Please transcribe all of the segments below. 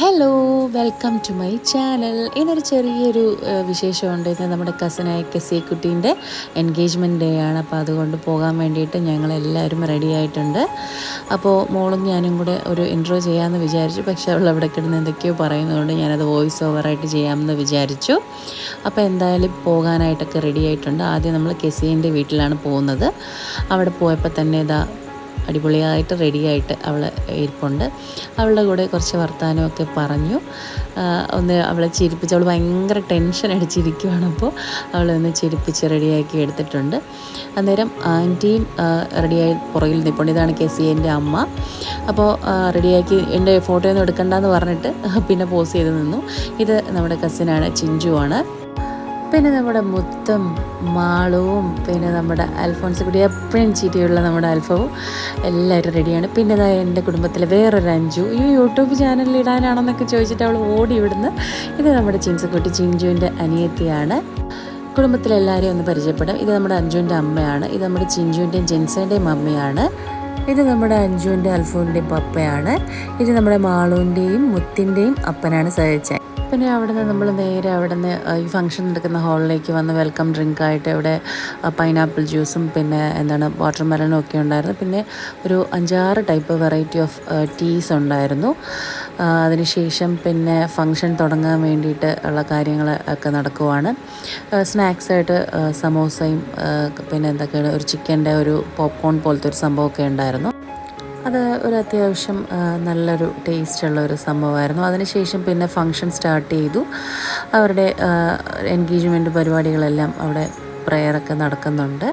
Hello welcome to my channel ഇന്നൊരു ചെറിയൊരു വിശേഷമുണ്ട്. ഇന്ന് നമ്മുടെ കസിനായ കെസിക്കുട്ടീന്റെ എൻഗേജ്മെന്റ് ഡേ ആണ്. അപ്പോൾ അതുകൊണ്ട് പോകാൻ വേണ്ടിയിട്ട് ഞങ്ങളെല്ലാവരും റെഡി ആയിട്ടുണ്ട്. അപ്പോൾ മോളും ഞാനും കൂടെ ഒരു ഇൻട്രോ ചെയ്യാമെന്ന് വിചാരിച്ചു. പക്ഷേ അവൾ അവിടെ കിടന്ന് എന്തൊക്കെയോ പറയുന്നതുകൊണ്ട് ഞാനത് വോയിസ് ഓവറായിട്ട് ചെയ്യാമെന്ന് വിചാരിച്ചു. അപ്പോൾ എന്തായാലും പോകാനായിട്ടൊക്കെ റെഡി ആയിട്ടുണ്ട്. ആദ്യം നമ്മൾ കെസീന്റെ വീട്ടിലാണ് പോകുന്നത്. അവിടെ പോയപ്പോൾ തന്നെ ഇതാ അടിപൊളിയായിട്ട് റെഡിയായിട്ട് അവൾ ഇരിപ്പുണ്ട്. അവളുടെ കൂടെ കുറച്ച് വർത്തമാനമൊക്കെ പറഞ്ഞു. ഒന്ന് അവളെ ചിരിപ്പിച്ച് അവൾ ഭയങ്കര ടെൻഷൻ അടിച്ചിരിക്കുവാണ് അപ്പോൾ അവളെ ഒന്ന് ചിരിപ്പിച്ച് റെഡിയാക്കി എടുത്തിട്ടുണ്ട്. അന്നേരം ആന്റിയും റെഡിയായി പുറകിൽ നിൽപ്പുണ്ട്. ഇതാണ് കെ സി എന്റെ അമ്മ. അപ്പോൾ റെഡിയാക്കി എന്റെ ഫോട്ടോ ഒന്നും എടുക്കണ്ടെന്ന് പറഞ്ഞിട്ട് പിന്നെ പോസ് ചെയ്ത് നിന്നു. ഇത് നമ്മുടെ കസിനാണ് ചിഞ്ചുവാണ്. പിന്നെ നമ്മുടെ മുത്തും മാളവും പിന്നെ നമ്മുടെ അൽഫോൺസ് കൂടി എപ്പോഴും ചിരിയുള്ള നമ്മുടെ അൽഫവും എല്ലാവരും റെഡിയാണ് പിന്നെ ഇതാ എന്റെ കുടുംബത്തിലെ വേറൊരു അഞ്ചു ഈ യൂട്യൂബ് ചാനലിൽ ഇടാനാണെന്നൊക്കെ ചോദിച്ചിട്ട് അവൾ ഓടി ഇവിടുന്ന്. ഇത് നമ്മുടെ ചിൻസക്കുട്ടി ചിഞ്ചുവിന്റെ അനിയത്തിയാണ്. കുടുംബത്തിലെല്ലാവരെയും ഒന്ന് പരിചയപ്പെടാം. ഇത് നമ്മുടെ അഞ്ജുവിന്റെ അമ്മയാണ്. ഇത് നമ്മുടെ ചിഞ്ചുവിന്റെയും ജെൻസേന്റെയും അമ്മയാണ്. ഇത് നമ്മുടെ അഞ്ജുവിന്റെ അൽഫോന്റെയും പപ്പയാണ്. ഇത് നമ്മുടെ മാളുവിന്റെയും മുത്തിന്റെയും അപ്പനാണ് സഹിച്ചത് പിന്നെ അവിടെ നിന്ന് നമ്മൾ നേരെ അവിടെ നിന്ന് ഈ ഫംഗ്ഷൻ നടക്കുന്ന ഹാളിലേക്ക് വന്ന് വെൽക്കം ഡ്രിങ്ക് ആയിട്ട് ഇവിടെ പൈനാപ്പിൾ ജ്യൂസും പിന്നെ എന്താണ് വാട്ടർ മെലനും ഒക്കെ ഉണ്ടായിരുന്നു. പിന്നെ ഒരു അഞ്ചാറ് ടൈപ്പ് വെറൈറ്റി ഓഫ് ടീസ് ഉണ്ടായിരുന്നു. അതിനുശേഷം പിന്നെ ഫംഗ്ഷൻ തുടങ്ങാൻ വേണ്ടിയിട്ട് ഉള്ള കാര്യങ്ങൾ ഒക്കെ നടക്കുവാണ്. സ്നാക്സ് ആയിട്ട് സമോസയും പിന്നെ എന്തൊക്കെയാണ് ഒരു ചിക്കന്റെ ഒരു പോപ്കോൺ പോലത്തെ ഒരു സംഭവമൊക്കെ ഉണ്ടായിരുന്നു. അത് ഒരു അത്യാവശ്യം നല്ലൊരു ടേസ്റ്റുള്ള ഒരു സംഭവമായിരുന്നു. അതിനുശേഷം പിന്നെ ഫങ്ഷൻ സ്റ്റാർട്ട് ചെയ്തു. അവരുടെ എൻഗേജ്മെന്റ് പരിപാടികളെല്ലാം അവിടെ പ്രെയറൊക്കെ നടക്കുന്നുണ്ട്.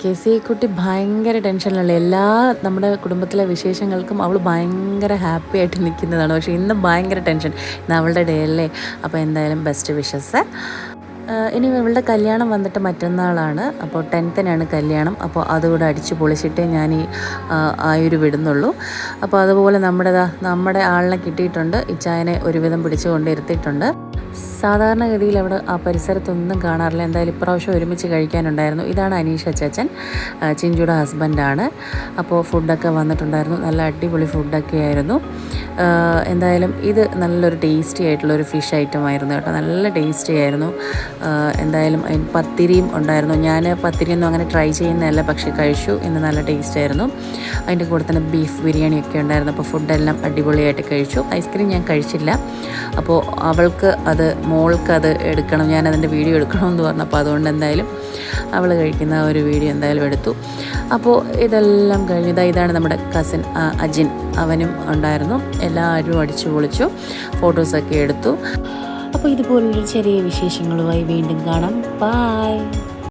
കെ സി കുട്ടി ഭയങ്കര ടെൻഷനിലുള്ള എല്ലാ നമ്മുടെ കുടുംബത്തിലെ വിശേഷങ്ങൾക്കും അവൾ ഭയങ്കര ഹാപ്പി ആയിട്ട് നിൽക്കുന്നതാണ്. പക്ഷേ ഇന്ന് ഭയങ്കര ടെൻഷൻ ഇന്ന് അവളുടെ ഡേ അല്ലേ? അപ്പോൾ എന്തായാലും ബെസ്റ്റ് വിഷസ് ഇനി ഇവളുടെ കല്യാണം വന്നിട്ട് മറ്റന്നാളാണ്. അപ്പോൾ ടെൻത്തിനാണ് കല്യാണം. അപ്പോൾ അതുകൂടെ അടിച്ച് പൊളിച്ചിട്ടേ ഞാൻ ഈ ആയൊരു വിടുന്നുള്ളൂ. അപ്പോൾ അതുപോലെ നമ്മുടെ നമ്മുടെ ആളിനെ കിട്ടിയിട്ടുണ്ട്. ഇച്ചായനെ ഒരുവിധം പിടിച്ചു കൊണ്ടിരുത്തിയിട്ടുണ്ട് സാധാരണഗതിയിൽ അവിടെ ആ പരിസരത്തൊന്നും കാണാറില്ല. എന്തായാലും ഇപ്രാവശ്യം ഒരുമിച്ച് കഴിക്കാനുണ്ടായിരുന്നു. ഇതാണ് അനീഷ ചേച്ചൻ ചിഞ്ചുടെ ഹസ്ബൻഡാണ് അപ്പോൾ ഫുഡൊക്കെ വന്നിട്ടുണ്ടായിരുന്നു. നല്ല അടിപൊളി ഫുഡൊക്കെ ആയിരുന്നു. എന്തായാലും ഇത് നല്ലൊരു ടേസ്റ്റി ആയിട്ടുള്ള ഒരു ഫിഷ് ഐറ്റം ആയിരുന്നു കേട്ടോ. നല്ല ടേസ്റ്റി ആയിരുന്നു. എന്തായാലും പത്തിരിയും ഉണ്ടായിരുന്നു. ഞാൻ പത്തിരിയൊന്നും അങ്ങനെ ട്രൈ ചെയ്യുന്നതല്ല പക്ഷേ കഴിച്ചു. ഇന്ന് നല്ല ടേസ്റ്റ് ആയിരുന്നു. അതിന്റെ കൂടെ തന്നെ ബീഫ് ബിരിയാണി ഒക്കെ ഉണ്ടായിരുന്നു. അപ്പോൾ ഫുഡെല്ലാം അടിപൊളിയായിട്ട് കഴിച്ചു. ഐസ്ക്രീം ഞാൻ കഴിച്ചില്ല. അപ്പോൾ അവൾക്ക് അത് മോൾക്ക് അത് എടുക്കണം ഞാൻ അതിന്റെ വീഡിയോ എടുക്കണമെന്ന് പറഞ്ഞപ്പോൾ അതുകൊണ്ട് എന്തായാലും അവൾ കഴിക്കുന്ന ഒരു വീഡിയോ എന്തായാലും എടുത്തു. അപ്പോൾ ഇതെല്ലാം കഴിഞ്ഞതാണ് ഇതാ ഇതാണ് നമ്മുടെ കസിൻ അജിൻ. അവനും ഉണ്ടായിരുന്നു. എല്ലാവരും അടിച്ചു പൊളിച്ചു. ഫോട്ടോസൊക്കെ എടുത്തു. അപ്പോൾ ഇതുപോലുള്ള ചെറിയ വിശേഷങ്ങളുമായി വീണ്ടും കാണാം. ബായ്